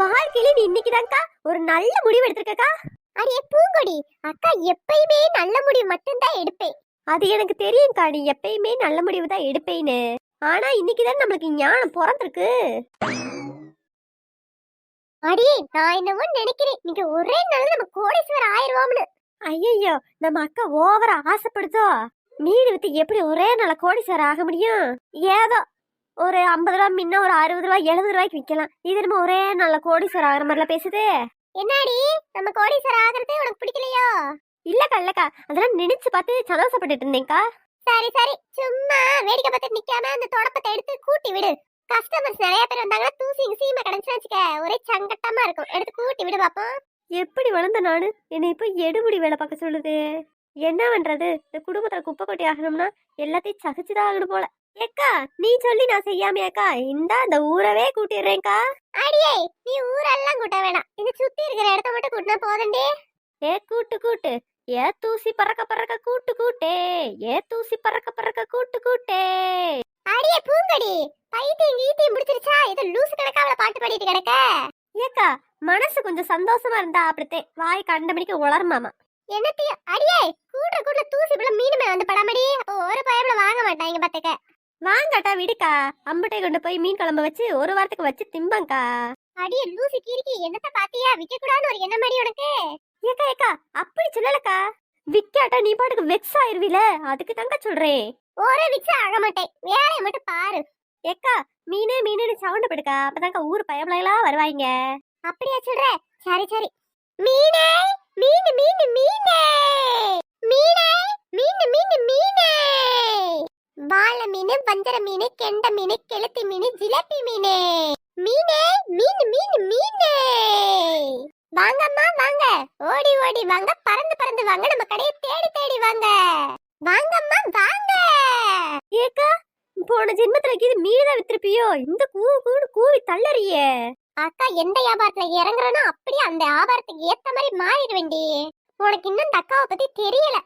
வாழ்க்கையில நீ இன்னைக்குதான்க்கா ஒரு நல்ல முடிவு எடுத்திருக்கக்கா. அடியே பூங்கொடி அக்கா எப்பயுமே நல்ல முடிவு மட்டும்தான் எடுப்பேன். அது எனக்கு தெரியும்க்கா நீ எப்பயுமே நல்ல முடிவு தான் எடுப்பேன்னு. ஆனா இன்னைக்குதான் நம்மளுக்கு ஞானம் பிறந்திருக்கு. அடியே நான் என்னமோ நினைக்கிறேன். நீங்க ஒரே நாள் நம்ம கோடீஸ்வரர் ஆயிருவோம்னு ஐயோ நம்ம அக்கா ஓவரா ஆசைப்படுதோ? மீன் வித்து எப்படி ஒரே நாள் கோடீஸ்வரர் ஆக முடியும்? ஏதோ ஒரு ஐம்பது ரூபா முன்ன ஒரு அறுபது ரூபா எழுபது ரூபாய்க்கு விற்கலாம் இது நம்ம ஒரே நல்ல கோடீஸ்வரர் ஆகிற மாதிரிலாம் பேசுது. என்னடி? நம்ம கோடீஸ்வரர் ஆகிறதே உனக்கு பிடிக்கலையோ? இல்லக்கா இல்லக்கா. அதெல்லாம் நினைச்சு பார்த்து சந்தோஷப்பட்டுட்டு இருந்தேன்க்கா. சரி சரி. சும்மா வேடிக்கை பார்த்து நிக்காம அந்த தொடப்பத்தை எடுத்து கூட்டி விடு. கஸ்டமர்ஸ் நிறைய பேர் வந்தாங்கன்னா தூசி சீமை கிடந்துச்சு வச்சுக்க. ஒரே சங்கட்டமா இருக்கும். எடுத்து கூட்டி விடு பாப்போம். எப்படி வளர்ந்த நானு? என்னை இப்போ எடுபடி வேலை பார்க்க சொல்லுது. என்ன பண்றது? இந்த குடும்பத்துல குப்பை கொட்டி ஆகணும்னா எல்லாத்தையும் சகிச்சுதான் ஆகணும் போல. ஏக்கா நீ சொல்லி நான் செய்யாமையாக்கா இந்தா இந்த ஊரவே கூட்டிடுறேன்க்கா. அடியே நீ ஊரெல்லாம் கூட்ட வேணாம். இது சுத்தி இருக்கிற இடத்த மட்டும் கூட்டினா போதண்டே ஏ கூட்டு கூட்டு. ஏ தூசி பறக்க பறக்க கூட்டு கூட்டே. ஏ தூசி பறக்க பறக்க கூட்டு கூட்டே. அடியே பூங்கடி. பைத்தியம் கீத்தியம் முடிச்சிருச்சா? இது லூசு கணக்காவில பாட்டு பாடிட்டு கிடக்க. ஏக்கா மனசு கொஞ்சம் சந்தோஷமா இருந்தா அப்படித்தே. வாய் கண்டபடிக்கு உளருமாமா என்னத்தையும் அடியே கூட்டுற கூட்டுல தூசி புள்ள மீனுமே வந்து படாமடி. அப்போ ஒரு பயப்புல வாங்க மாட்டாங்க பாத்துக்க வாங்கட்டா விடுக்கா. அம்பட்டை கொண்டு போய் மீன் குழம்பு வச்சு ஒரு வாரத்துக்கு வச்சு திம்பங்கக்கா அடியே லூசி கீரிக்கி என்னத்த பாத்தியா? விக்க கூடாதுன்னு ஒரு எண்ணம் மாடி உனக்கு. ஏக்கா ஏக்கா அப்படி சொல்லலக்கா. விக்காட்டா நீ பாட்டுக்கு வெக்ஸ் ஆயிருவில அதுக்கு தாங்க சொல்றேன் ஒரு விக்ஸ் ஆக மாட்டேன் வேலையை மட்டும் பாரு. ஏக்கா மீனே மீனு சவுண்ட் படுக்கா அப்பதாங்க ஊர் பயபலங்களா வருவாங்க அப்படியா சொல்ற? சரி சரி. மீனே மீன் மீன் மீனே. மீனே மீன் மீன் மீனே. வாழை மீன் வஞ்சர மீன் கெண்ட மீன் கெளுத்தி மீன் ஜிலேபி மீனே. மீனே மீன் மீன் மீனே. வாங்கம்மா வாங்க. ஓடி ஓடி வாங்க. பறந்து பறந்து வாங்க. நம்ம கடையை தேடி தேடி வாங்க. வாங்கம்மா வாங்க. ஏக்கா போன ஜென்மத்துல இது மீன் தான் வித்திருப்பியோ? இந்த கூ கூடு கூவி தள்ளறியே. அக்கா எந்த வியாபாரத்துல இறங்குறனோ அப்படியே அந்த வியாபாரத்துக்கு ஏத்த மாதிரி மாறிடுவேண்டி உனக்கு இன்னும் இந்த அக்காவை பத்தி தெரியல.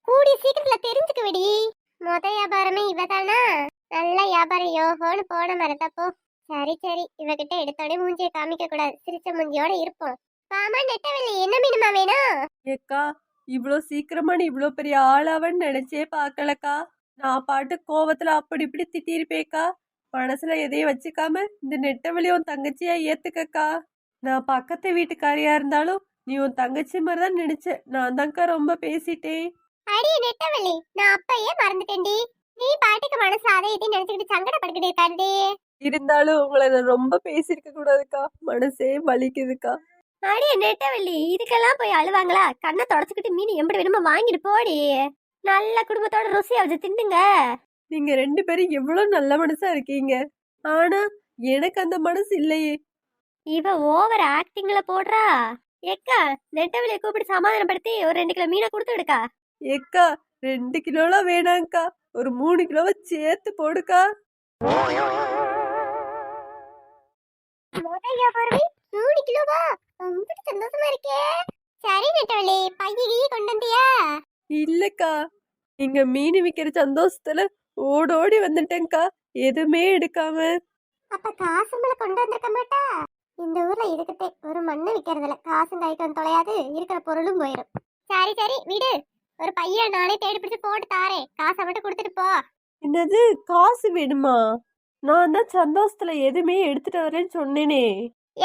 கூடிய சீக்கிரத்துல தெரிஞ்சுக்க விடி மொத வியாபாரமே இவதானா? நல்ல வியாபாரம் யோகோன்னு போன மரத்தப்போ. சரி சரி. இவகிட்ட எடுத்தோடனே மூஞ்சியை காமிக்க கூடாது சிரிச்ச மூஞ்சியோட இருப்போம். பாமா நெட்டவெளி என்ன மீனுமா வேணும்? ஏக்கா இவ்வளோ சீக்கிரமா நீ இவ்வளோ பெரிய ஆளாவன்னு நினைச்சே பார்க்கலக்கா. நான் பாட்டு கோவத்துல அப்படி இப்படி திட்டிருப்பேக்கா மனசுல எதையும் வச்சுக்காம இந்த நெட்டவெளி உன் தங்கச்சியா ஏத்துக்கக்கா. நான் பக்கத்து வீட்டுக்காரியா இருந்தாலும் நீ உன் தங்கச்சி மாதிரி தான் நினைச்சேன் நான் தான்க்கா ரொம்ப பேசிட்டேன். அடி நெட்டவெளி நான் அப்பயே மறந்துட்டேன்டி. நீ பாட்டுக்கு மனசு அதை இதையும் நினைச்சுக்கிட்டு சங்கடப்பட்டுக்கிட்டு இருக்காண்டி இருந்தாலும் உங்களை நான் ரொம்ப பேசியிருக்க கூடாதுக்கா. மனசே வலிக்குதுக்கா. அடியே நெட்டவெளி இதுக்கெல்லாம் போய் அழுவாங்களா? கண்ணை தொடச்சுக்கிட்டு மீன் எப்படி வேணுமோ வாங்கிட்டு போடி. நல்ல குடும்பத்தோட ருசியா வச்சு தின்னுங்க. நீங்க ரெண்டு பேரும் எவ்வளோ நல்ல மனசா இருக்கீங்க. ஆனா எனக்கு அந்த மனசு இல்லையே. இவ ஓவர் ஆக்டிங்ல போடுறா. ஏக்கா நெட்டவெளியை கூப்பிட்டு சமாதானப்படுத்தி ஒரு ரெண்டு கிலோ மீனை கொடுத்து விடுக்கா ஏக்கா ரெண்டு கிலோலாம் வேணாங்க்கா. ஒரு மூணு கிலோவை சேர்த்து போடுக்கா. முதல்ல பருவி மூணு கிலோவா? ரொம்ப சந்தோஷமா இருக்கே. சரி நெட்டவெளி பையகி கொண்டு வந்தியா? இல்லக்கா இங்க மீன் விற்கிற சந்தோஷத்துல ஓடோடி வந்துட்டேங்க்கா. எதுவுமே எடுக்காம. அப்ப காசு மேல கொண்டு வந்திருக்க மாட்டா? இந்த ஊர்ல இருக்குதே ஒரு மண்ணு விக்கிறதுல. காசும் கைக்கு வந்து தொலையாது இருக்கிற பொருளும் போயிடும் சரி சரி விடு. ஒரு பையன் நானே தேடி பிடிச்சு போட்டு தாரேன். காசை மட்டும் கொடுத்துட்டு போ. என்னது? காசு வேணுமா? நான் தான் சந்தோஷத்துல எதுவுமே எடுத்துட்டு வரேன்னு சொன்னேனே.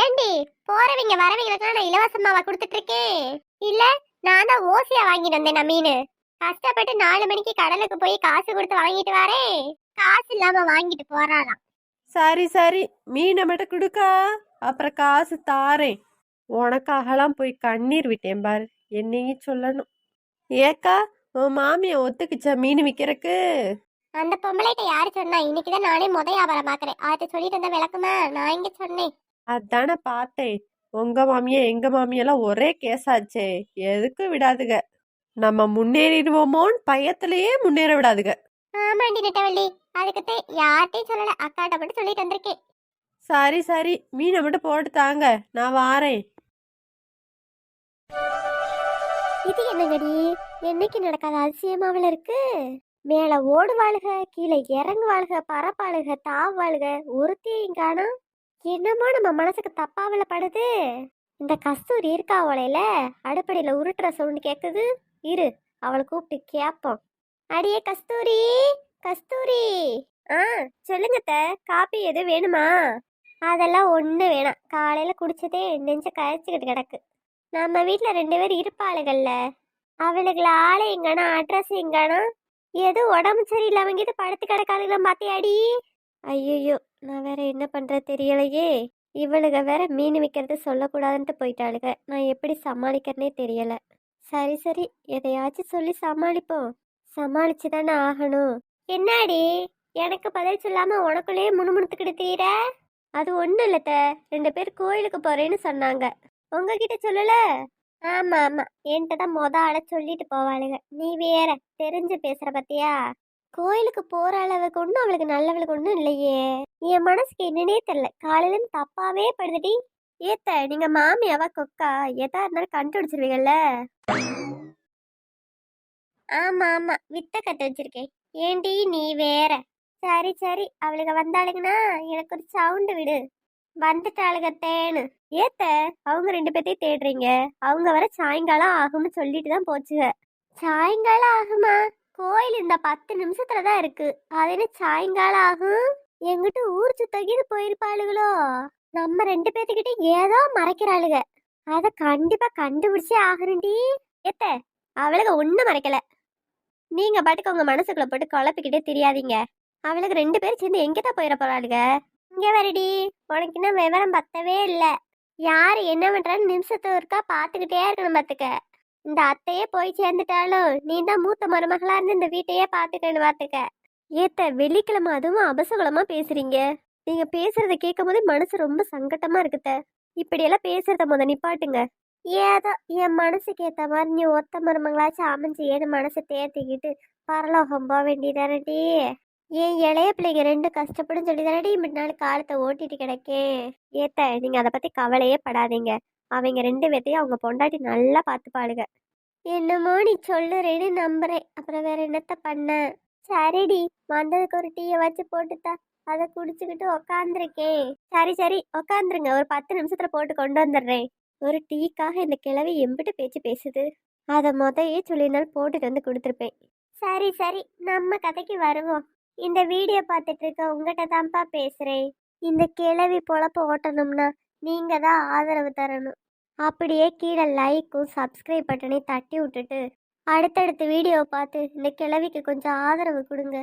ஏண்டி? போறவங்க வரவங்களுக்குலாம் நான் இலவசமாவா கொடுத்துட்டு இருக்கேன் இல்ல நான் தான் ஓசியா வாங்கிட்டு வந்தேன் நான் மீன். கஷ்டப்பட்டு நாலு மணிக்கு கடலுக்கு போய் காசு கொடுத்து வாங்கிட்டு வரேன். காசு இல்லாம வாங்கிட்டு போறாளாம். சரி சரி. மீனை மட்டும் கொடுக்கா. அப்புறம் காசு தாரேன். உனக்காகலாம் போய் கண்ணீர் விட்டேன் பாரு. என்னையும் சொல்லணும். ஏக்கா உன் மாமியை ஒத்துக்குச்சா மீன் விற்கிறக்கு அந்த பொம்பளைகிட்ட யாரு சொன்னா? இன்னைக்குதான் நானே முத வியாபாரம் பாக்குறேன் அதை சொல்லிட்டு இருந்த விளக்குமா? நான் இங்க சொன்னேன். அதானே பார்த்தேன். உங்க மாமியா எங்க மாமியெல்லாம் ஒரே கேஸாச்சே எதுக்கும் விடாதுக. நம்ம முன்னேறிடுவோமோன்னு பயத்திலேயே முன்னேற விடாதுக. ஆமாண்டி நெட்டவள்ளி. அதுக்கு யார்கிட்டயும் சொல்லல. அக்காட்ட மட்டும் சொல்லிட்டு வந்திருக்கேன். சரி சரி. மீனை மட்டும் போட்டு தாங்க. நான் வாரேன். இது என்னங்கடி? என்னைக்கு நடக்காத அதிசயமாவில் இருக்கு? மேல ஓடுவாளுக கீழே இறங்குவாளுக பரப்பாளுக தாவாளுக ஒருத்தையும் காணும். என்னமோ நம்ம மனசுக்கு தப்பாவில் படுது. இந்த கஸ்தூரி இருக்கா அவளையில? அடுப்படையில் உருட்டுற சவுண்டு கேட்குது இரு அவளை கூப்பிட்டு கேட்போம் அடியே கஸ்தூரி கஸ்தூரி. ஆ சொல்லுங்க அத்தை, காப்பி எது வேணுமா? அதெல்லாம் ஒன்று வேணாம். காலையில் குடிச்சதே நெஞ்ச கழிச்சுக்கிட்டு கிடக்கு. நம்ம வீட்டில் ரெண்டு பேர் இருப்பாளுகள்ல. அவளுகளை ஆளை எங்கன்னா அட்ரஸ் எங்கானா ஏதோ உடம்பு சரியில்லாமங்கிட்டு படுத்து கிடக்காளுங்களா மாத்தியாடி ஐயோ நான் வேற என்ன பண்ணுறது தெரியலையே. இவளுக வேற மீன் விற்கிறது சொல்லக்கூடாதுன்ட்டு போயிட்டாளுங்க நான் எப்படி சமாளிக்கிறனே தெரியலை. சரி சரி எதையாச்சும் சொல்லி சமாளிப்போம். சமாளிச்சு தானே ஆகணும். என்னாடி? எனக்கு பதில் சொல்லாமல் உனக்குள்ளேயே முணுமுணுத்துக்கிட்டு தீர அது ஒன்றும் இல்லத்த ரெண்டு பேர் கோயிலுக்கு போகிறேன்னு சொன்னாங்க. உங்ககிட்ட சொல்லல? ஆமா ஆமா. என்கிட்ட தான் மொத ஆள சொல்லிட்டு போவாளுங்க. நீ வேற தெரிஞ்சு பேசுற பத்தியா? கோயிலுக்கு போற அளவுக்கு ஒன்றும் அவளுக்கு நல்லவளுக்கு ஒன்றும் இல்லையே. என் மனசுக்கு என்னன்னே தெரியல. காலையில தப்பாவே படுதுடி ஏத்த நீங்க மாமியாவா கொக்கா எதா இருந்தாலும் கண்டுபிடிச்சிருவீங்கல்ல? ஆமா ஆமா. வித்த கட்ட வச்சிருக்கேன். ஏண்டி நீ வேற. சரி சரி. அவளுக்கு வந்தாளுங்கன்னா எனக்கு ஒரு சவுண்டு விடு. வந்துட்டாளுக தேனு ஏத்த அவங்க ரெண்டு பேர்த்தையும் தேடுறீங்க. அவங்க வர சாயங்காலம் ஆகும்னு சொல்லிட்டு தான் போச்சுங்க சாயங்காலம் ஆகுமா? கோயில் இந்த பத்து நிமிஷத்துல தான் இருக்கு. அது என்ன சாயங்காலம் ஆகும்? எங்கிட்ட ஊர் சுத்தகிட்டு போயிருப்பாளுகளோ? நம்ம ரெண்டு பேர்த்துக்கிட்ட ஏதோ மறைக்கிறாளுக. அத கண்டிப்பா கண்டுபிடிச்சே ஆகணும்டி. ஏத்த அவளுக ஒன்றும் மறைக்கல. நீங்க பாட்டுக்கு உங்க மனசுக்குள்ள போட்டு குழப்பிக்கிட்டே தெரியாதீங்க. அவளுக்கு ரெண்டு பேரும் சேர்ந்து எங்கதான் போயிட போறாளுங்க இங்க வரடி. உனக்கு இன்னும் விவரம் பத்தவே இல்லை. யார் என்ன பண்ணுறான்னு நிமிஷத்தை ஒருக்கா பார்த்துக்கிட்டே இருக்கணும் பார்த்துக்க இந்த அத்தையே போய் சேர்ந்துட்டாலும் நீ தான் மூத்த மருமகளாக இருந்து இந்த வீட்டையே பார்த்துக்கணும் பார்த்துக்க ஏத்த வெள்ளிக்கிழமை அதுவும் அபசகுலமாக பேசுகிறீங்க நீங்கள் பேசுகிறத கேட்கும் போதே மனசு ரொம்ப சங்கட்டமாக இருக்குத்த. இப்படியெல்லாம் பேசுறத முத நிப்பாட்டுங்க. ஏதோ என் மனசுக்கு ஏற்ற மாதிரி நீ ஒத்த மருமங்களாச்சும் அமைஞ்சு ஏன்னு மனசை தேர்த்திக்கிட்டு பரலோகம் போக வேண்டியதானடி? ஏன் இளைய பிள்ளைங்க ரெண்டு கஷ்டப்படும் சொல்லி தானடி முன்னாள் காலத்தை ஓட்டிட்டு கிடக்கேன் ஏத்த நீங்க அதை பத்தி கவலையே படாதீங்க. அவங்க ரெண்டு பேர்த்தையும் அவங்க பொண்டாட்டி நல்லா பார்த்துப்பாளுங்க என்னமோ நீ சொல்லுறேன்னு நம்புறேன். அப்புறம் வேற என்னத்த பண்ண? சரிடி வந்ததுக்கு ஒரு டீயை வச்சு போட்டுத்தா. அதை குடிச்சுக்கிட்டு உக்காந்துருக்கேன் சரி சரி உக்காந்துருங்க. ஒரு பத்து நிமிஷத்துல போட்டு கொண்டு வந்துடுறேன். ஒரு டீக்காக இந்த கிழவி எம்பிட்டு பேச்சு பேசுது. அதை மொதையே சொல்லியிருந்தாலும் போட்டுட்டு வந்து கொடுத்துருப்பேன். சரி சரி நம்ம கதைக்கு வருவோம். இந்த வீடியோ பார்த்துட்டு இருக்க உங்ககிட்ட தான்ப்பா பேசுகிறேன் இந்த கிளவி பொழப்ப ஓட்டணும்னா நீங்கள் தான் ஆதரவு தரணும். அப்படியே கீழே லைக்கும் சப்ஸ்கிரைப் பட்டனையும் தட்டி விட்டுட்டு அடுத்தடுத்த வீடியோவை பார்த்து இந்த கிளவிக்கு கொஞ்சம் ஆதரவு கொடுங்க.